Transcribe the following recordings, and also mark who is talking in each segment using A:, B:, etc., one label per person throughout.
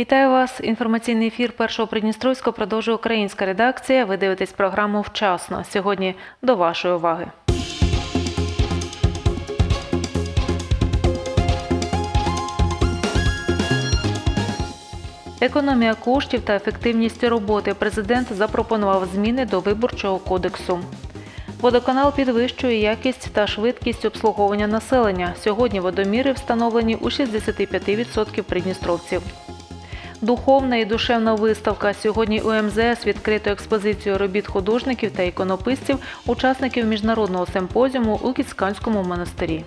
A: Вітаю вас. Інформаційний ефір першого Придністровського продовжує українська редакція. Ви дивитесь програму вчасно. Сьогодні до вашої уваги. Економія коштів та ефективність роботи. Президент запропонував зміни до виборчого кодексу. Водоканал підвищує якість та швидкість обслуговування населення. Сьогодні водоміри встановлені у 65% придністровців. Духовна і душевна виставка. Сьогодні у МЗС відкрито експозицію робіт художників та іконописців, учасників міжнародного симпозіуму у Кіцканському монастирі.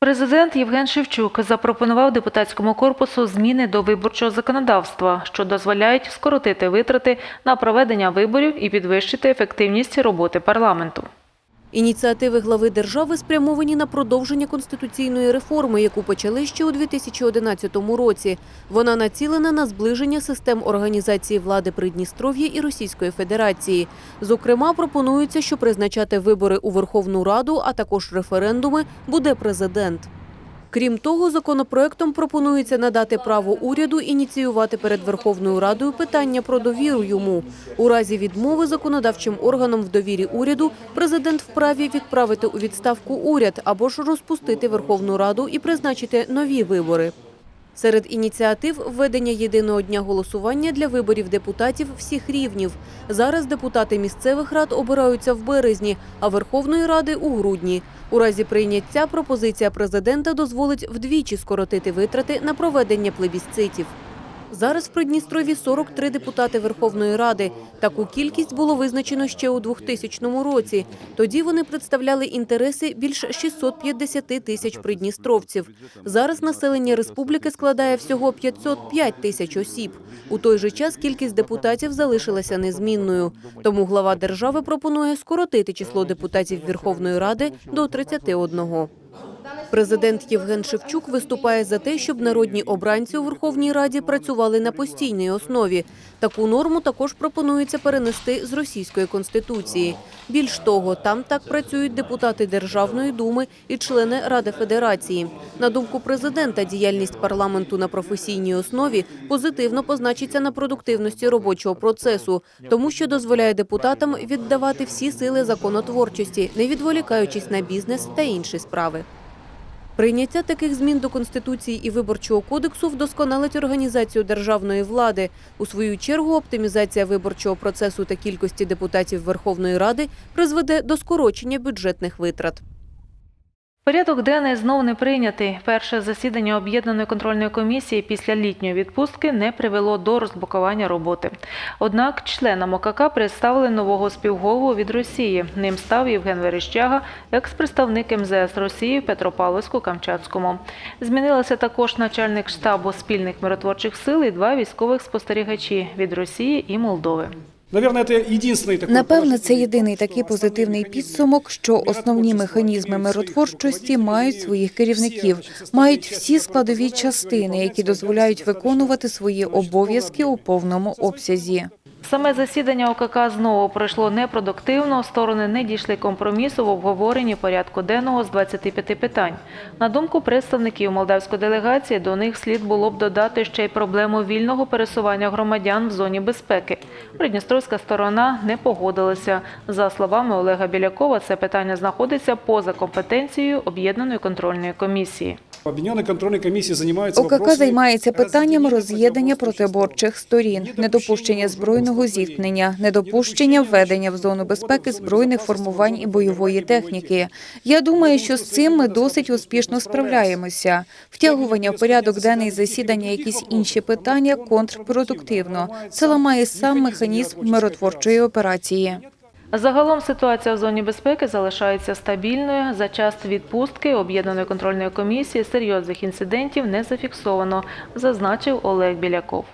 A: Президент Євген Шевчук запропонував депутатському корпусу зміни до виборчого законодавства, що дозволяють скоротити витрати на проведення виборів і підвищити ефективність роботи парламенту.
B: Ініціативи глави держави спрямовані на продовження конституційної реформи, яку почали ще у 2011 році. Вона націлена на зближення систем організації влади Придністров'я і Російської Федерації. Зокрема, пропонується, що призначати вибори у Верховну Раду, а також референдуми, буде президент. Крім того, законопроектом пропонується надати право уряду ініціювати перед Верховною Радою питання про довіру йому. У разі відмови законодавчим органом в довірі уряду президент вправі відправити у відставку уряд або ж розпустити Верховну Раду і призначити нові вибори. Серед ініціатив введення єдиного дня голосування для виборів депутатів всіх рівнів. Зараз депутати місцевих рад обираються в березні, а Верховної Ради у грудні. У разі прийняття пропозиція президента дозволить вдвічі скоротити витрати на проведення плебісцитів. Зараз в Придністрові 43 депутати Верховної Ради. Таку кількість було визначено ще у 2000 році. Тоді вони представляли інтереси більш 650 тисяч придністровців. Зараз населення республіки складає всього 505 тисяч осіб. У той же час кількість депутатів залишилася незмінною. Тому глава держави пропонує скоротити число депутатів Верховної Ради до 31. Президент Євген Шевчук виступає за те, щоб народні обранці у Верховній Раді працювали на постійній основі. Таку норму також пропонується перенести з російської конституції. Більш того, там так працюють депутати Державної думи і члени Ради Федерації. На думку президента, діяльність парламенту на професійній основі позитивно позначиться на продуктивності робочого процесу, тому що дозволяє депутатам віддавати всі сили законотворчості, не відволікаючись на бізнес та інші справи. Прийняття таких змін до Конституції і Виборчого кодексу вдосконалить організацію державної влади. У свою чергу оптимізація виборчого процесу та кількості депутатів Верховної Ради призведе до скорочення бюджетних витрат.
A: Порядок денний знов не прийнятий. Перше засідання об'єднаної контрольної комісії після літньої відпустки не привело до розблокування роботи. Однак членам ОКК представили нового співголову від Росії. Ним став Євген Верещага, екс-представник МЗС Росії в Петропавловську-Камчатському. Змінилися також начальник штабу спільних миротворчих сил і два військових спостерігачі від Росії і Молдови.
C: Напевне, це єдиний такий позитивний підсумок, що основні механізми миротворчості мають своїх керівників, мають всі складові частини, які дозволяють виконувати свої обов'язки у повному обсязі.
A: Саме засідання ОКК знову пройшло непродуктивно. Сторони не дійшли компромісу в обговоренні порядку денного з 25 питань. На думку представників молдавської делегації, до них слід було б додати ще й проблему вільного пересування громадян в зоні безпеки. Придністровська сторона не погодилася. За словами Олега Білякова, це питання знаходиться поза компетенцією об'єднаної контрольної комісії.
C: ОКК займається питанням роз'єднання протиборчих сторін, недопущення збройного зіткнення, недопущення введення в зону безпеки збройних формувань і бойової техніки. Я думаю, що з цим ми досить успішно справляємося. Втягування в порядок денний засідання якісь інші питання контрпродуктивно. Це ламає сам механізм миротворчої операції.
A: Загалом ситуація в зоні безпеки залишається стабільною. За час відпустки об'єднаної контрольної комісії серйозних інцидентів не зафіксовано, зазначив Олег Біляков.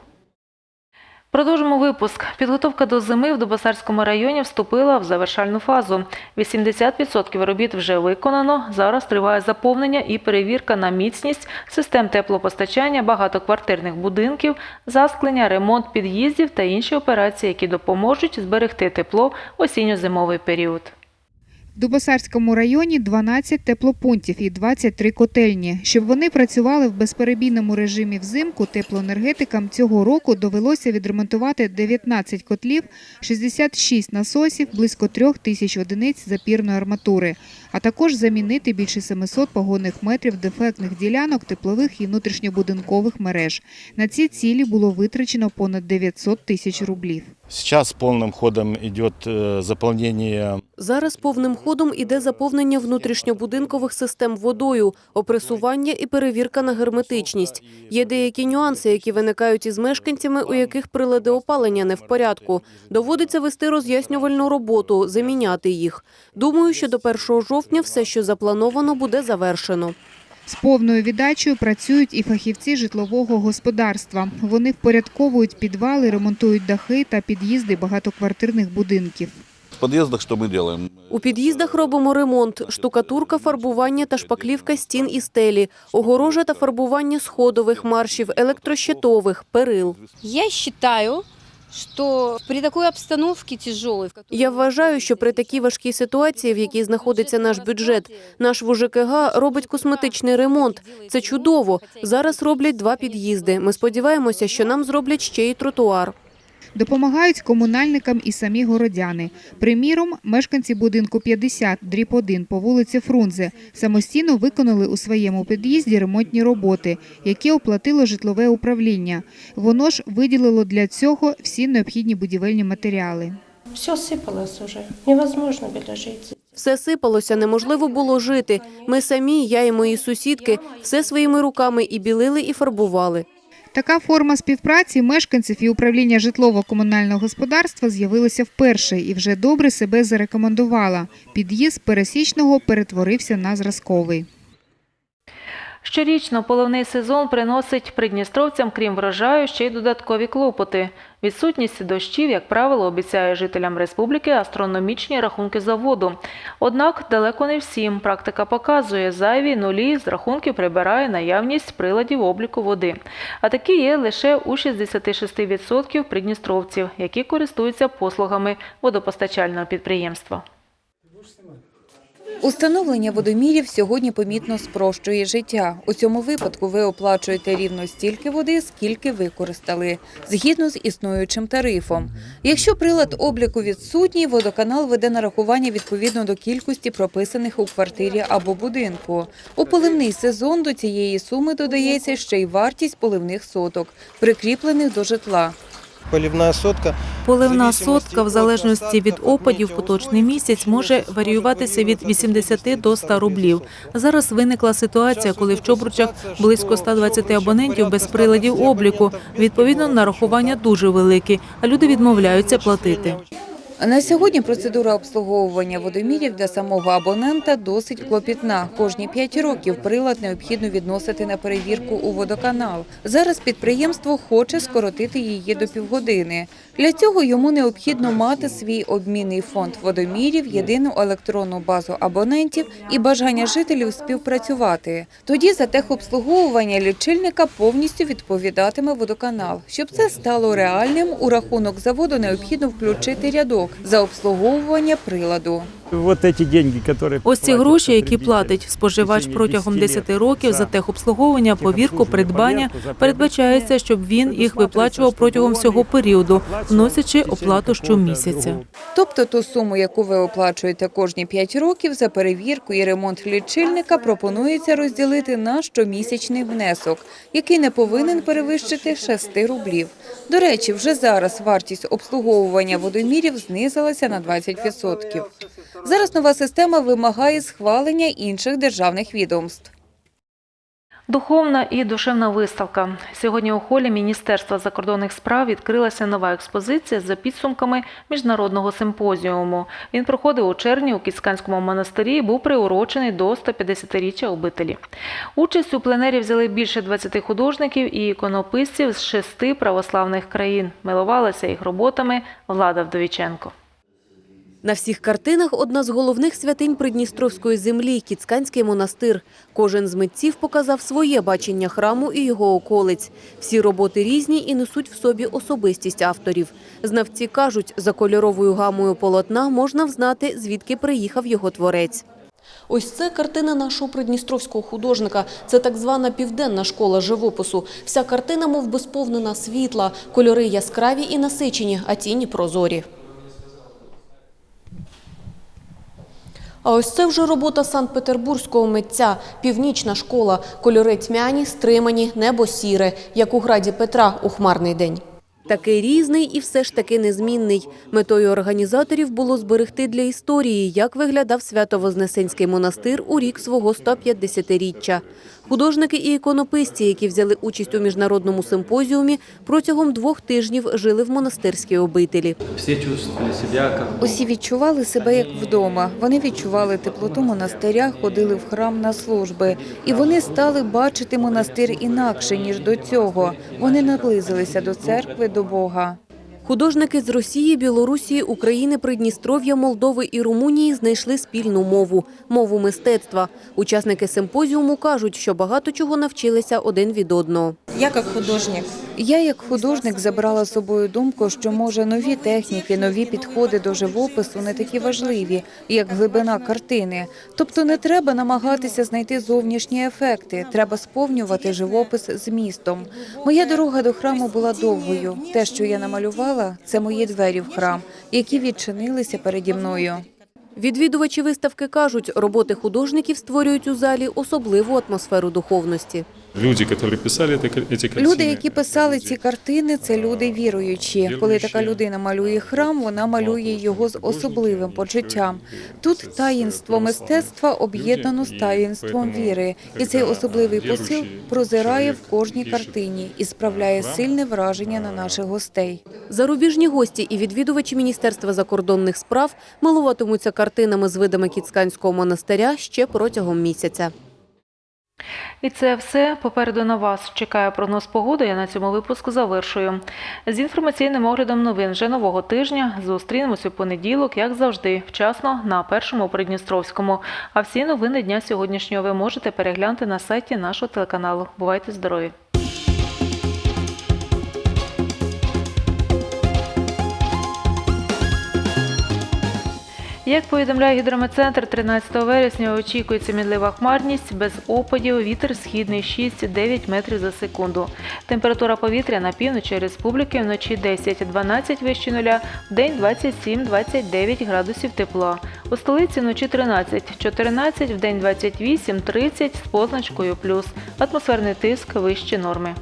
A: Продовжимо випуск. Підготовка до зими в Дубасарському районі вступила в завершальну фазу. 80% робіт вже виконано. Зараз триває заповнення і перевірка на міцність систем теплопостачання багатоквартирних будинків, засклення, ремонт під'їздів та інші операції, які допоможуть зберегти тепло осінньо-зимовий період.
D: Дубосарському районі 12 теплопунктів і 23 котельні. Щоб вони працювали в безперебійному режимі взимку, теплоенергетикам цього року довелося відремонтувати 19 котлів, 66 насосів, близько 3 тисяч одиниць запірної арматури, а також замінити більше 700 погонних метрів дефектних ділянок теплових і внутрішньобудинкових мереж. На ці цілі було витрачено понад 900 тисяч рублів.
E: Сейчас полным ходом идет э, заполнение
B: Зараз повним ходом іде заповнення внутрішньобудинкових систем водою, опресування і перевірка на герметичність. Є деякі нюанси, які виникають із мешканцями, у яких прилади опалення не в порядку. Доводиться вести роз'яснювальну роботу, заміняти їх. Думаю, що до 1 жовтня все, що заплановано, буде завершено.
D: З повною віддачею працюють і фахівці житлового господарства. Вони впорядковують підвали, ремонтують дахи та під'їзди багатоквартирних будинків.
F: В подъездах что мы?
B: У під'їздах робимо ремонт, штукатурка, фарбування та шпаклівка стін і стелі, огорожа та фарбування сходових маршів, електрощитових, перил.
G: Я считаю, что при такій обстановці тяжелой, в
B: Я вважаю, що при такій важкій ситуації, в якій знаходиться наш бюджет, наш ВЖКГ робить косметичний ремонт. Це чудово. Зараз роблять два під'їзди. Ми сподіваємося, що нам зроблять ще й тротуар.
D: Допомагають комунальникам і самі городяни. Приміром, мешканці будинку 50, дріб 1 по вулиці Фрунзе самостійно виконали у своєму під'їзді ремонтні роботи, які оплатило житлове управління. Воно ж виділило для цього всі необхідні будівельні матеріали.
H: Все сыпалось уже. Невозможно было жить.
B: Все сипалося, неможливо було жити. Ми самі, я і мої сусідки, все своїми руками і білили, і фарбували.
D: Така форма співпраці мешканців і управління житлово-комунального господарства з'явилася вперше і вже добре себе зарекомендувала. Під'їзд пересічного перетворився на зразковий.
A: Щорічно поливний сезон приносить придністровцям, крім врожаю, ще й додаткові клопоти. Відсутність дощів, як правило, обіцяє жителям республіки астрономічні рахунки за воду. Однак далеко не всім. Практика показує, зайві нулі з рахунків прибирає наявність приладів обліку води. А такі є лише у 66% придністровців, які користуються послугами водопостачального підприємства.
C: Установлення водомірів сьогодні помітно спрощує життя. У цьому випадку ви оплачуєте рівно стільки води, скільки використали, згідно з існуючим тарифом. Якщо прилад обліку відсутній, водоканал веде нарахування відповідно до кількості прописаних у квартирі або будинку. У поливний сезон до цієї суми додається ще й вартість поливних соток, прикріплених до житла.
I: Поливна сотка.
J: Поливна сотка, в залежності від опадів, поточний місяць може варіюватися від 80 до 100 рублів. Зараз виникла ситуація, коли в Чобручах близько 120 абонентів без приладів обліку. Відповідно, нарахування дуже великі, а люди відмовляються платити.
C: На сьогодні процедура обслуговування водомірів для самого абонента досить клопітна. Кожні 5 років прилад необхідно відносити на перевірку у водоканал. Зараз підприємство хоче скоротити її до півгодини. Для цього йому необхідно мати свій обмінний фонд водомірів, єдину електронну базу абонентів і бажання жителів співпрацювати. Тоді за техобслуговування лічильника повністю відповідатиме водоканал. Щоб це стало реальним, у рахунок заводу необхідно включити рядок за обслуговування приладу.
I: Вот эти деньги, которые
J: Ось ці гроші, які платить споживач протягом 10 років за техобслуговування, повірку, придбання, передбачається, щоб він їх виплачував протягом всього періоду, вносячи оплату щомісяця.
C: Тобто ту суму, яку ви оплачуєте кожні 5 років за перевірку і ремонт лічильника, пропонується розділити на щомісячний внесок, який не повинен перевищити 6 рублів. До речі, вже зараз вартість обслуговування водомірів знизилася на 20%. Зараз нова система вимагає схвалення інших державних відомств.
A: Духовна і душевна виставка. Сьогодні у холі Міністерства закордонних справ відкрилася нова експозиція за підсумками міжнародного симпозіуму. Він проходив у червні у Кіцканському монастирі і був приурочений до 150-річчя обителі. Участь у пленері взяли більше 20 художників і іконописців з шести православних країн. Милувалася їх роботами Влада Вдовіченко.
B: На всіх картинах одна з головних святинь Придністровської землі – Кіцканський монастир. Кожен з митців показав своє бачення храму і його околиць. Всі роботи різні і несуть в собі особистість авторів. Знавці кажуть, за кольоровою гамою полотна можна взнати, звідки приїхав його творець. Ось це картина нашого придністровського художника. Це так звана південна школа живопису. Вся картина мов би сповнена світла, кольори яскраві і насичені, а тіні прозорі. А ось це вже робота санкт-петербурзького митця. Північна школа. Кольори тьмяні, стримані, небо сіре, як у граді Петра у хмарний день. Такий різний і все ж таки незмінний. Метою організаторів було зберегти для історії, як виглядав Свято-Вознесенський монастир у рік свого 150-річчя. Художники і іконописці, які взяли участь у міжнародному симпозіумі, протягом двох тижнів жили в монастирській обителі.
I: Все чувствовали
C: Усі відчували себе як вдома. Вони відчували теплоту монастиря, ходили в храм на служби. І вони стали бачити монастир інакше, ніж до цього. Вони наблизилися до церкви, до Бога.
B: Художники з Росії, Білорусі, України, Придністров'я, Молдови і Румунії знайшли спільну мову – мову мистецтва. Учасники симпозіуму кажуть, що багато чого навчилися один від одного.
C: Я як художник. Я як художник забрала з собою думку, що може нові техніки, нові підходи до живопису не такі важливі, як глибина картини. Тобто не треба намагатися знайти зовнішні ефекти, треба сповнювати живопис змістом. Моя дорога до храму була довгою. Те, що я намалювала, це мої двері в храм, які відчинилися переді мною.
B: Відвідувачі виставки кажуть, роботи художників створюють у залі особливу атмосферу духовності.
K: Люди, які писали эти картины.
C: Люди, які писали ці картини, це люди віруючі. Коли така людина малює храм, вона малює його з особливим почуттям. Тут таїнство мистецтва об'єднано з таїнством віри, і цей особливий посил прозирає в кожній картині і справляє сильне враження на наших гостей.
B: Зарубіжні гості і відвідувачі Міністерства закордонних справ милуватимуться картинами з видами Кіцканського монастиря ще протягом місяця. І це все. Попереду на вас чекає прогноз погоди. Я на цьому випуску завершую. З інформаційним оглядом новин вже нового тижня зустрінемось у понеділок, як завжди, вчасно на першому Придністровському. А всі новини дня сьогоднішнього ви можете переглянути на сайті нашого телеканалу. Бувайте здорові! Як повідомляє гідрометцентр, 13 вересня очікується мінлива хмарність без опадів, вітер східний 6-9 метрів за секунду. Температура повітря на півночі республіки вночі 10-12 вище нуля, вдень 27-29 градусів тепла. У столиці вночі 13-14, вдень 28-30 з позначкою плюс. Атмосферний тиск вище норми.